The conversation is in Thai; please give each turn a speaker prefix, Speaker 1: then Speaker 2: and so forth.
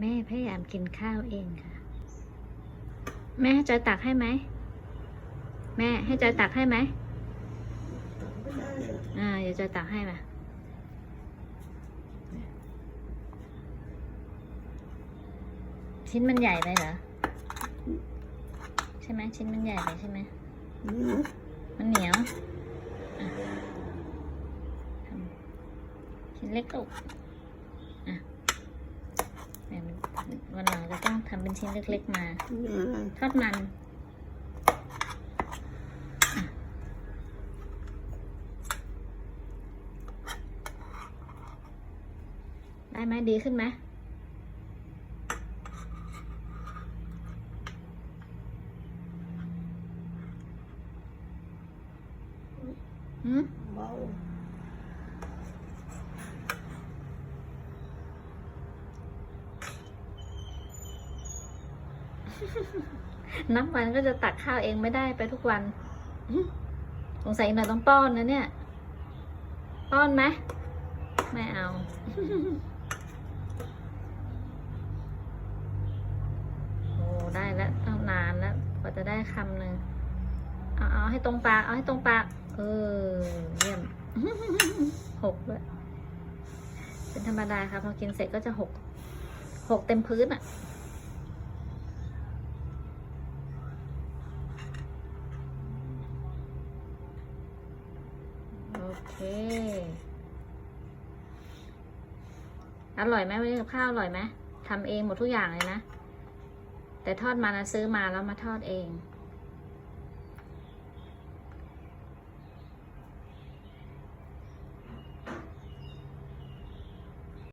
Speaker 1: แม่พยายามกินข้าวเองค่ะ แม่ให้จอยตักให้ไหม แม่ให้จอยตักให้ไหมอ่าเดี๋ยวจอยตักให้มาชิ้นมันใหญ่ไปเหรอ ใช่ไหมชิ้นมันใหญ่ไปใช่ไหมมันเหนียวชิ้นเล็กลูกอะ เดี๋ยววันหลังจะต้องทำเป็นชิ้นเล็ก ๆ มา ทอดมันอะได้ไหมดีขึ้นไหมหืม นับวันก็จะตักข้าวเองไม่ได้ไปทุกวันสงสัยหน่อยต้องป้อนนะเนี่ย ป้อนไหมไม่เอา โอ้ได้แล้วต้องนานแล้วกว่าจะได้คำหนึ่งเอาเอาให้ตรงปากเอาให้ตรงปากเออเยี่ยมหกเลยเป็นธรรมดาค่ะพอกินเสร็จก็จะหกหกเต็มพื้นอะอ เค อร่อยไหมวันนี้กับข้าวอร่อยไหมทำเองหมดทุกอย่างเลยนะ แต่ทอดมานะซื้อมาแล้วมาทอดเอง